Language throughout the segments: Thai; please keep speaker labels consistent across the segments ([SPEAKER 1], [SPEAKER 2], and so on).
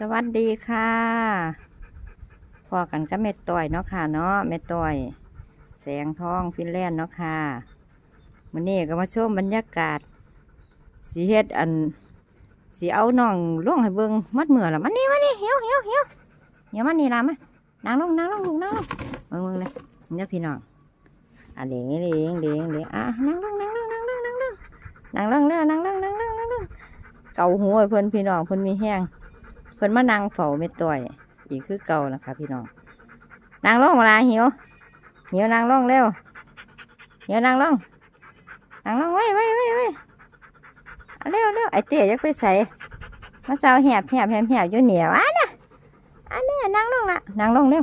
[SPEAKER 1] สวัสดีค่ะพอกันก็เม็ดต่อยเนาะค่ะเนาะเม็ดต่อย แสงทองฟินแลนด์เนาะค่ะวันนี้ก็มาชมบรรยากาศสีเฮ็ดอันสีเอาน้องลงให้เบิ่งมัดเมือละมันนี่มันนี่เหี่ยวเหี่ยวเหี่ยวเหี่ยวมันนี่ละมานางลงนางลงลูกนางลงเบิ่งเบิ่งเลยเนี่ยพี่น้องอะเด้งเด้งเด้งเด้งอะนางลงนางลงนางลงนางลงนางลงเด้อนางลงนางลงนางลงเกาหัวเพิ่นพี่น้องเพิ่นมีแห้ง เพิ่นมานั่งเฝ้าเม็ดต้อย อีกคือเก่านะคะพี่น้องนางลงเวลาหิวหิวนางลงเร็วหิวนางลงนางลงไว้ไว้ไว้ไว้เร็วเร็วไอเตี๋ยยักไปใส่มาเศร้าแหบแหบแหบแหบอยู่เหนียวอะนะอันนี้นางลงละนางลงเร็ว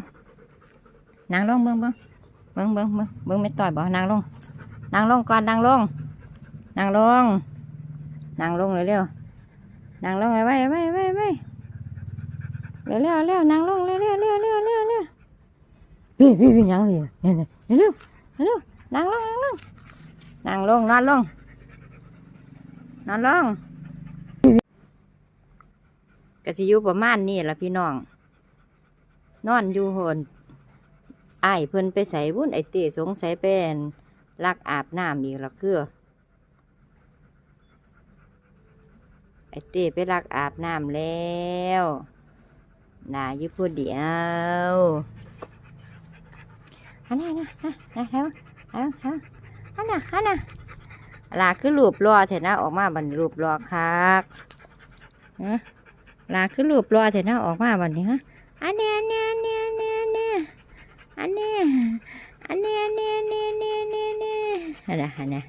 [SPEAKER 1] นางลงเบิ้งเบิ้งเบิ้งเบิ้งเบิ้งเบิ้งเม็ดต้อยบอกนางลงนางลงก่อนนางลงนางลงนางลงเร็วเร็วนางลงไว้ไว้ไว้ไว้ไว้ ร็วเร็วเร็วนางลงเร็วเร็วเร็วเร็วเร็วเร็วพี่พี่พี่ยังเลยเนี่ยเนี่ยเร็วเร็วนางลงนางลงนางลงนอนลงนอนลงกะสิอยู่ประมาณนี้ละพี่น้อง นอนอยู่โหนไอ้เพิ่นไปใส่บุญไอเต้สงสัยเป็นลักอาบน้ำอีกละคือไอเต้ไปลักอาบน้ำแล้ว นาอยู่ผู้เดียวอันนี้นะนะนะแล้วแล้วแล้วอันน่ะอันน่ะลาคือรูปรอเถอะนะออกมาบันรูปรอคักลาคือรูปรอเถอะนะออกมาบัดนี้ฮะอันนี้อันนี้อันนี้อันนี้อันนี้อันนี้อันนี้อันนี้อันนี้อันนี้อันนี้อันนี้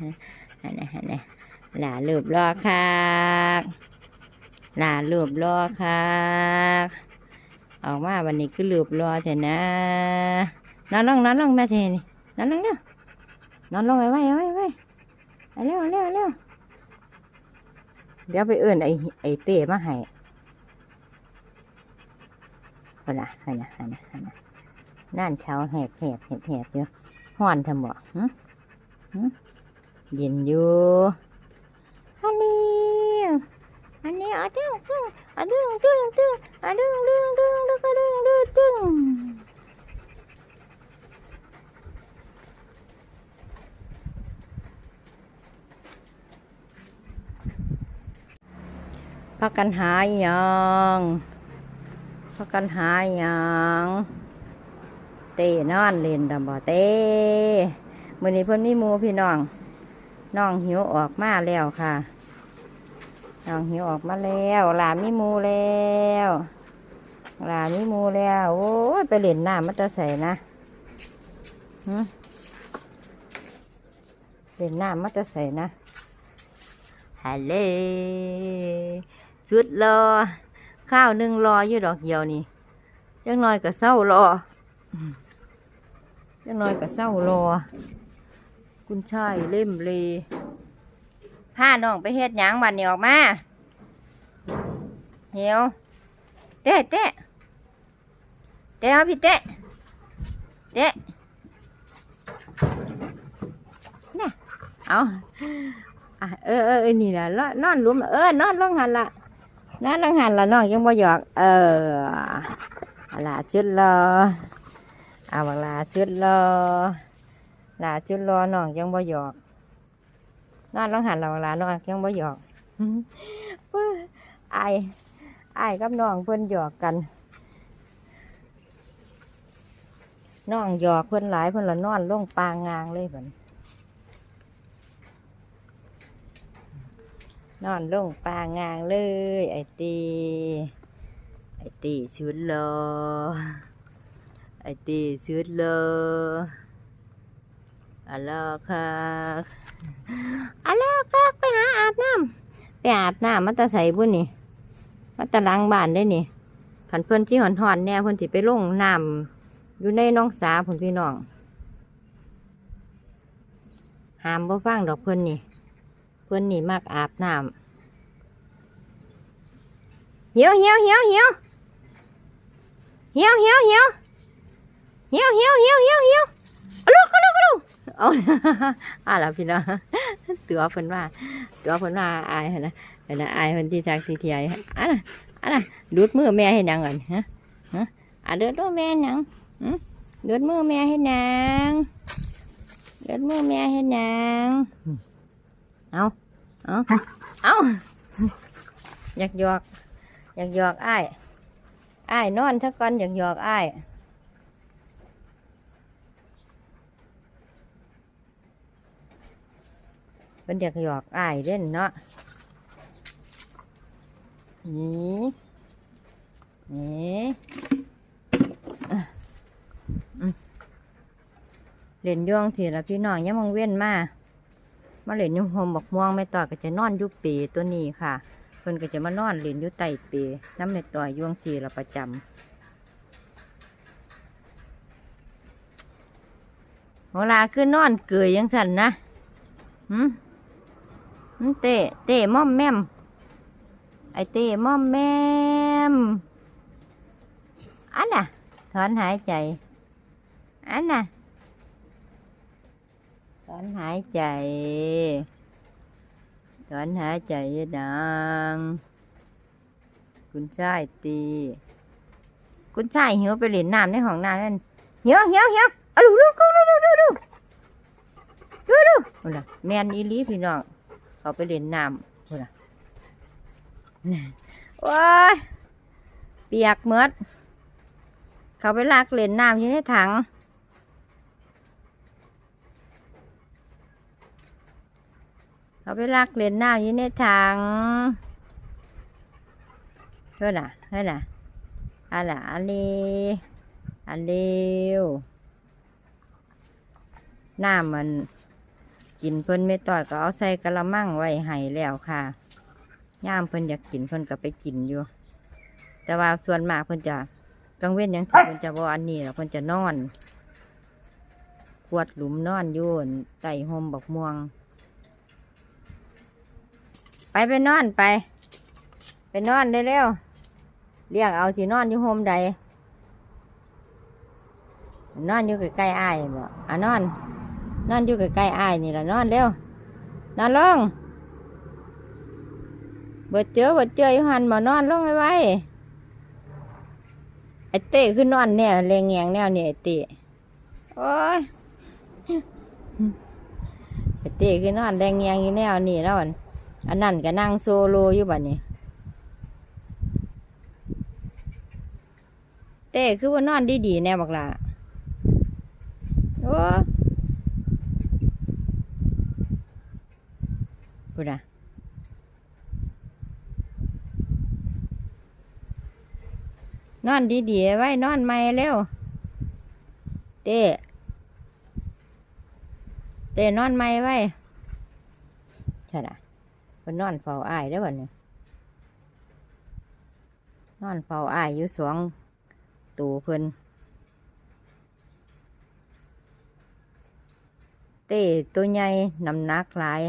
[SPEAKER 1] อันนี้อันนี้ลารูปรอคักลารูปรอคัก ออกมาวันนี้คือหลืบรอเถอะนะนอนลงนอนลงแม่เทนี่นอนลงเร็วนอนลงไว้ไว้ไว้ไว้เอาเร็วเร็วเร็วเดี๋ยวไปเอื่นไอ้ไอ้เต้มาให้คนละคนละคนละคนละนั่นเช้าแหบแหบแหบแหบอยู่ห้อนทำบ่หึหึเย็นอยู่ฮันนี่ อันนี้อาเด้งเด้งอาเด้งเด้งเด้งอะดึงดึงดึงดึงดึงดึงดึงพักกันหาอหยังพักกันหาอหยังเต้นอนเล่นดำบ่เต้มื้อนี้เพิ่นมีมูพี่น้อง น้องหิวออกมาแล้วค่ะ น้องหิวออกมาแล้ว หลานมีมูแล้ว หลานมีมูแล้ว โอ้ยไปเล่นน้ำมันจะใส่นะหึเล่นน้ำมันจะใส่นะฮัลโหลสุดรอ ข้าวหนึ่งรออยู่ดอกเดียวนี่จังน้อยก็เศร้ารอจังน้อยก็เศร้ารอ คุณชายเล่มเล พาน้องไปเฮ็ดหยังบัดนี้ออกมาเหี่ยวเตะเตะเตะเอาพี่เตะเตะเนี่ยเอาเออเออเออนี่แหละนอนนอนหลุมเออนอนลงหันละนอนลงหันละน้องยังบ่หยอก เออลาชุดรอเอาบักลาชุดรอลาชุดรอน้องยังบ่หยอก นอนลองหันเราลานอนยังบ่หยอกไอายอายกับน้องเพิ่นหยอกกันน้องหยอกเพิ่นหลายเพิ่นละนอนลงปางงางเลยเหมือนนอนลงปางงางเลย ไอตีไอตีชุดรอไอตีชุดรอ อะลอค่ะอะลอค่ะไปหาอาบน้ำไปอาบน้ำมันจะใส่บุญนี่มันจะล้างบ้านได้นี่ขันเพิ่นที่หอนหอนเนี่ยเพิ่นสิไปลงน้ำอยู่ในน้องสาผลพี่น้องหามบ่ฟังดอกเพิ่นนี่ เพิ่นนี่มักอาบน้ำเหี่ยวเหี่ยวเหี่ยวเหี่ยวเหี่ยวเหี่ยวเหี่ยวเหี่ยวเหี่ยวเหี่ยวเหี่ยว เอาอาอะพี่น้องตัวเพิ่นว่า ตัวเพิ่นว่าอายนะเห็นนะอายเพิ่นที่จักที่เทียอะนะอันน่ะดูดมือแม่เห็นยังก่อนฮะฮะอะเดือดมือแม่หยังหึเดือดมือแม่เห็นยังเดือดมือแม่เห็นยังเอาเอาเอาอยากหยอก อยากหยอกอ้ายอ้ายนอนถ้าก่อนอยากหยอกอ้าย เป็นอยากหยอกอ้ายเล่นเนาะนี่นี่อะอืมเล่นย่วงสิละพี่น้องยังมองเว้นมามาเล่นอยุ่โฮมบอกม่วงไม่ต่อก็จะนอนยู่เปตัวนี้ค่ะเพิ่นก็จะมานอนเล่นอยู่ใต้เปน้ำในต่อย่วงสีละประจำเวลาคือนอนเกยยังสันนะหืมหืม เตะเตะม่อมแม่ม ไอเต้ม่อมแม่มอันน่ะ ถอนหายใจ อันน่ะ ถอนหายใจ ถอนหายใจดัง คุณชายตี คุณชายหิวไปเล่นน้ำในห้องน้ำนั่นเหี่ยวเหี่ยวเหี่ยวเอาดูดูดูดูดูดูดูดูดูดูแมนอีหลีพี่น้อง เขาไปเล่นน้ำดูนะว้ายเปียกเมดเขาไปลากเล่นน้ำอยู่ในถังเขาไปลากเล่นน้ำอยู่ในถังเท่าน่ะเท่าน่ะอันน่ะอันนี้อันเดียวน้ำมัน กินเพิ่นไม่ต่อยก็เอาใส่กระมังไว้ให้แล้วค่ะย่ามเพิ่นอยากกินเพิ่นก็ไปกินอยู่ แต่ว่าส่วนมากเพิ่นจะกังเว้นยังสิเพิ่นจะบ่อันนี้หรอกเพิ่นจะนอน ขวดหลุมนอนอยู่ใต้ห่มบักม่วง ไปไปนอนไป ไปนอนได้เร็วเรียกเอาที่นอนอยู่ห่มใดนอนอยู่ใกล้ๆอ้ายบ่อะนอน นอนอยู่ใกล้ๆอ้ายนี่แหละนอนเร็วนอนลงบ่เจอบ่เจออยู่หันบ่นอนลงไว้ไว้ไอ้เต้คือนอนแนวแรงแงงแนวเนี่ไอเต้โอ้ยไอเต้คือนอนแรงแงงอยู่แนวนี่แล้วอันอันนั้นก็นั่งโซโลอยู่บัดนี้เต้คือว่านอนดีๆแนวบักล่ะโอ้ พูดอะนอนดีๆไว้นอนไม่เร็ว เต้เต้นอนไม่ไว้ใช่ละเป็นนอนเฝ้าอ้ายได้วันนี้นอนเฝ้าอ้ายอยู่สองตูเพิ่นเต้ตัวใหญ่น้ำหนักหลาย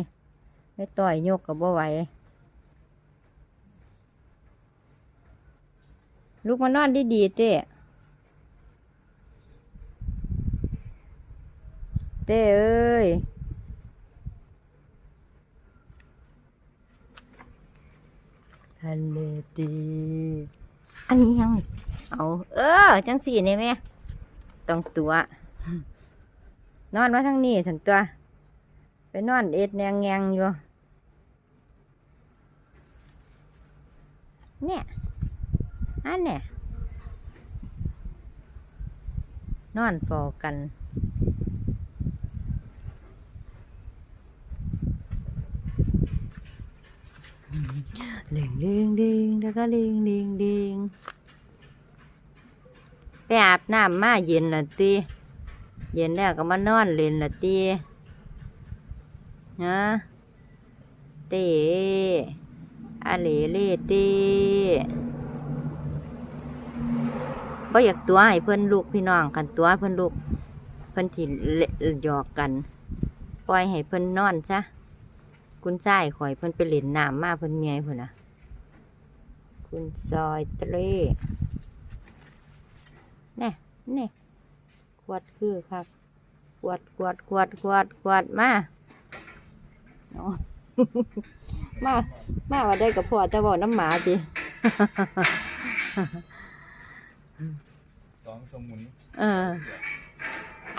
[SPEAKER 1] ไม่ต่อยโยกกับบ่ไหวลูกมานอนดีดีเต้เต้เอ้ยฮัลโหลตีอันนี้ยัง เอา เออ จังสี่นี่แม่ต้องตัว นอนไว้ทั้งนี้ทั้งตัว ไปนอนเอ็ดแนแงงอยู่ เนี่ยอันเนี่ยนอนฟอกันเลิงเลิงเลิงแล้วก็เลิงเลิงเลิงไปอาบน้ำมาเย็นละตีเย็นแล้วก็มานอนเล่นละตีนะเต้ อาเลเลเต้บ่อยากตัวให้เพื่อนลูกพี่น้องกันตัวเพื่อนลูกเพื่อนที่เละหยอกกัน ปล่อยให้เพื่อนนอนซะคุณชายข่อยเพื่อนไปเล่นน้ำมาเพื่อนเมียเพื่อนนะคุณซอยเตรแน่แน่ขวดคือครับขวดขวดขวดขวดขวดมาอ๋อ มา มาว่าได้กับพ่อจะบอกน้ำหมาจิ
[SPEAKER 2] สองสมุน
[SPEAKER 1] เออ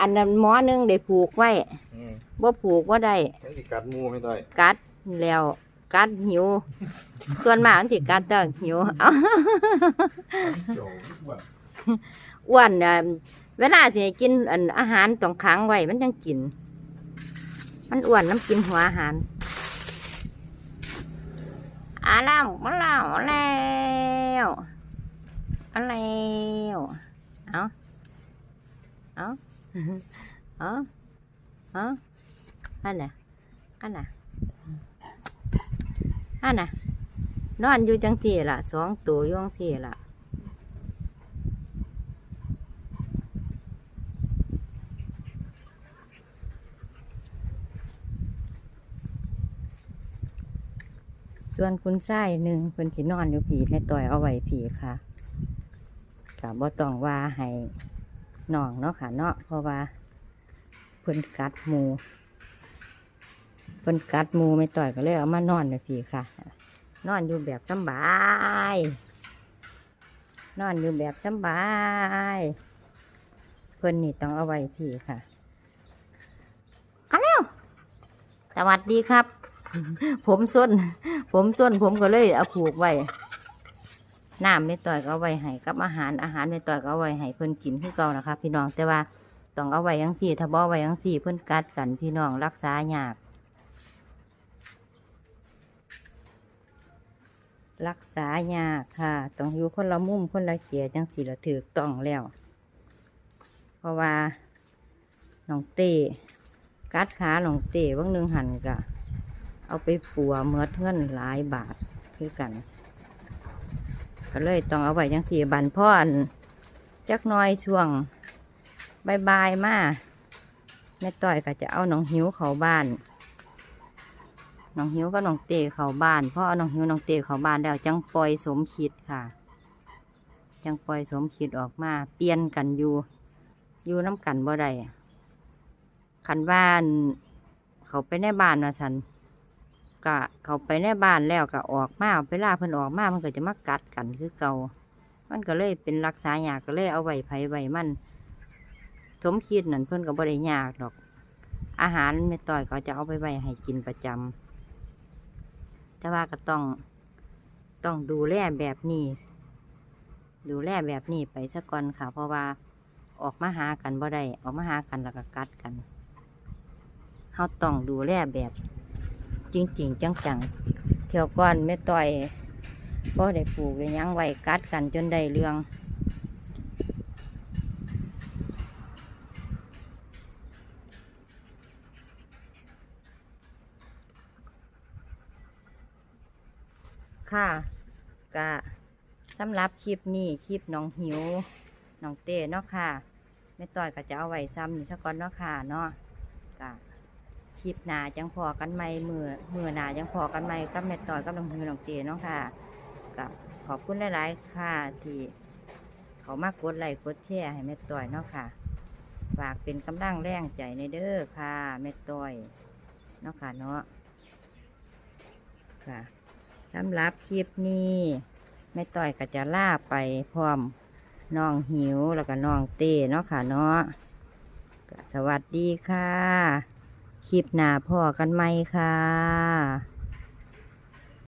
[SPEAKER 1] อันนั้นหมอหนึงได้ผูกไว้
[SPEAKER 2] อืม
[SPEAKER 1] บ่ผูกว่าได้
[SPEAKER 2] มันสิกัดหมูไม่ได้
[SPEAKER 1] กัดแล้วกัดหิว ส่วนมากมันสิกัดแต่หิวเอ้า
[SPEAKER 2] เจียวอ้วน
[SPEAKER 1] อ้วนน่ะเวลาสิให้กินอันอาหารต้องขังไว้มันจังกิน มันอ้วนน้ำกินหัวอาหาร อาแล้วมาแล้วแล้วมาแล้วเอาเอาเอาเอาอันน่ะอันน่ะอันน่ะนอนอยู่จังสี่ล่ะสองตัวยังสี่ล่ะ ส่วนคุณไส้หนึ่งเพิ่นสินอนอยู่ผีแม่ต่อยเอาไว้ผีค่ะกับบ่ต้องว่าให้น้องเนาะค่ะเนาะเพราะว่าเพิ่นกัดหมูเพิ่นกัดหมูแม่ต่อยก็เลยเอามานอนในผีค่ะ นอนอยู่แบบสบาย นอนอยู่แบบสบายเพิ่นนี่ต้องเอาไว้ผีค่ะกันแล้วสวัสดีครับ ผมส้น ผมส้นผมก็เลยเอาผูกไว้น้ำไม่ต่อยก็เอาไว้ให้กับอาหารอาหารไม่ต่อยก็เอาไว้ให้เพิ่นกินคือเก่านะคะพี่น้องแต่ว่าต้องเอาไว้ยังสี่ถ้าบ่เอไว้ยังสี่เพิ่นกัดกันพี่น้องรักษายากรักษายากค่ะ ต้องอยู่คนละมุมคนละเกียจังสี่ละถือต้องแล้ว เพราะว่าน้องเต้กัดขาน้องเต้บางหนึงหันกะ เอาไปปัวเมือเงินหลายบาทคือกัน ก็เลยต้องเอาไว้จังสี่บันพ่อนจักน้อยช่วงบายบายมาแม่ต้อยก็จะเอาน้องหิวเขาบ้านน้องหิวก็น้องเตะเขาบ้านเพราะเอาน้องหิวน้องเตะเขาบ้านแล้วจังปล่อยสมคิดค่ะ จังปล่อยสมคิดออกมา เปลี่ยนกันอยู่ อยู่น้ำกันบ่ได้คันบ้าน เขาไปในบ้านนะฉัน ก็เขาไปในบ้านแล้วก็ออกมาเวลาเพิ่นออกมามันก็จะมากัดกันคือเก่ามันก็เลยเป็นรักษายากก็เลยเอาไว้ไผไว้มันสมคิดนั่นเพิ่นก็บ่ได้ยากดอก อาหารแม่ต่อยก็จะเอาไปไว้ให้กินประจำแต่ว่าก็ต้องต้องดูแลแบบนี้ ดูแลแบบนี้ไปซะก่อนค่ะ เพราะว่าออกมาหากันบ่ได้ออกมาหากันแล้วก็กัดกันเฮาต้องดูแลแบบ จริงจริงๆจังๆเที่ยวก่อนแม่ต่อยพ่ได้ปลูกได้ยังไว้กัดกันจนได้เรื่อง ค่ะกะสำหรับคลิปนี้คลิปน้องหิวน้องเต้เนาะค่ะแม่ต่อยก็จะเอาไว้ซ้ำนี่ซะก่อนเนาะค่ะเนาะกะ คลิปหนาจังพอกันไหมมือมือหนาจังพอกันไหมกับแม่ต่อยกับน้องฮือน้องเจเนาะค่ะกับขอบคุณหลายๆค่ะที่เขามากดไลค์กดแชร์ให้แม่ต่อยเนาะค่ะฝากเป็นกำลังแรงใจในเด้อค่ะแม่ต่อยเนาะค่ะเนาะค่ะสำหรับคลิปนี้แม่ต่อยก็จะล่าไปพร้อมน้องหิวแล้วก็น้องเต้เนาะค่ะเนาะสวัสดีค่ะ คลิปหน้าพ่อกันไหมค่ะ